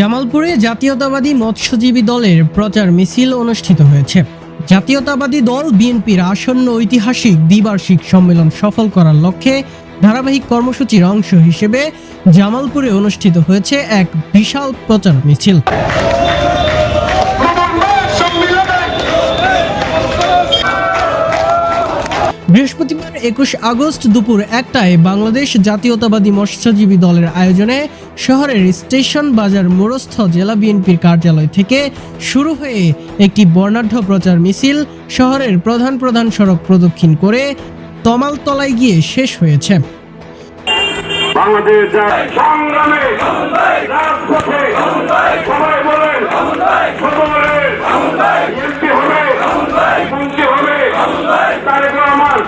জামালপুরে জাতীয়তাবাদী মৎস্যজীবী দলের প্রচার মিছিল অনুষ্ঠিত হয়েছে। জাতীয়তাবাদী দল বিএনপির আসন্ন ঐতিহাসিক দ্বিবার্ষিক সম্মেলন সফল করার লক্ষ্যে ধারাবাহিক কর্মসূচির অংশ হিসেবে জামালপুরে অনুষ্ঠিত হয়েছে এক বিশাল প্রচার মিছিল। বৃহস্পতিবার একুশ আগস্ট দুপুর একটায় বাংলাদেশ জাতীয়তাবাদী মৎস্যজীবী দলের আয়োজনে শহরের স্টেশন বাজার মোরস্থ জেলা বিএনপির কার্যালয় থেকে শুরু হয়ে একটি বর্ণাঢ্য প্রচার মিছিল শহরের প্রধান প্রধান সড়ক প্রদক্ষিণ করে তমালতলায় গিয়ে শেষ হয়েছে। বাংলাদেশ সংগ্রামে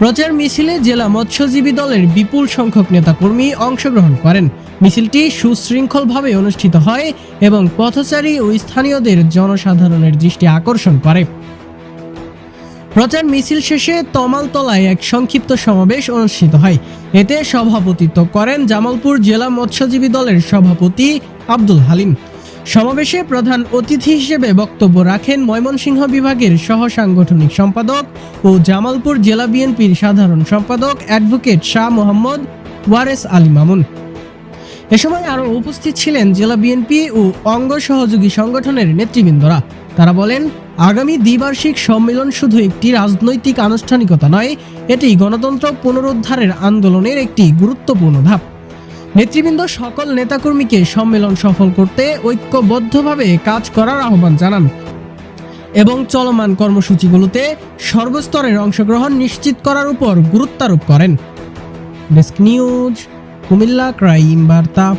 প্রচার মিছিলে জেলা মৎস্যজীবী দলের বিপুল সংখ্যক নেতাকর্মী অংশগ্রহণ করেন। মিছিলটি সুশৃঙ্খলভাবে অনুষ্ঠিত হয় এবং পথচারী ও স্থানীয়দের জনসাধারণের দৃষ্টি আকর্ষণ করে। প্রচার মিছিল শেষে তমালতলায় এক সংক্ষিপ্ত সমাবেশ অনুষ্ঠিত হয়। এতে সভাপতিত্ব করেন জামালপুর জেলা মৎস্যজীবী দলের সভাপতি আব্দুল হালিম। সমাবেশে প্রধান অতিথি হিসেবে বক্তব্য রাখেন ময়মনসিংহ বিভাগের সহ সাংগঠনিক সম্পাদক ও জামালপুর জেলা বিএনপির সাধারণ সম্পাদক অ্যাডভোকেট শাহ মোহাম্মদ ওয়ারেস আলী মামুন। এ সময় আরও উপস্থিত ছিলেন জেলা বিএনপি ও অঙ্গ সহযোগী সংগঠনের নেতৃবৃন্দরা। তারা বলেন, আগামী দ্বিবার্ষিক সম্মেলন শুধু একটি রাজনৈতিক আনুষ্ঠানিকতা নয়, এটি গণতন্ত্র পুনরুদ্ধারের আন্দোলনের একটি গুরুত্বপূর্ণ ধাপ। নেতৃবৃন্দ সকল নেতাকর্মীকে সম্মেলন সফল করতে ঐক্যবদ্ধভাবে কাজ করার আহ্বান জানান এবং চলমান কর্মসূচিগুলোতে সর্বস্তরের অংশগ্রহণ নিশ্চিত করার উপর গুরুত্বারোপ করেন। ডেস্ক নিউজ, কুমিল্লা, ক্রাইম বার্তা।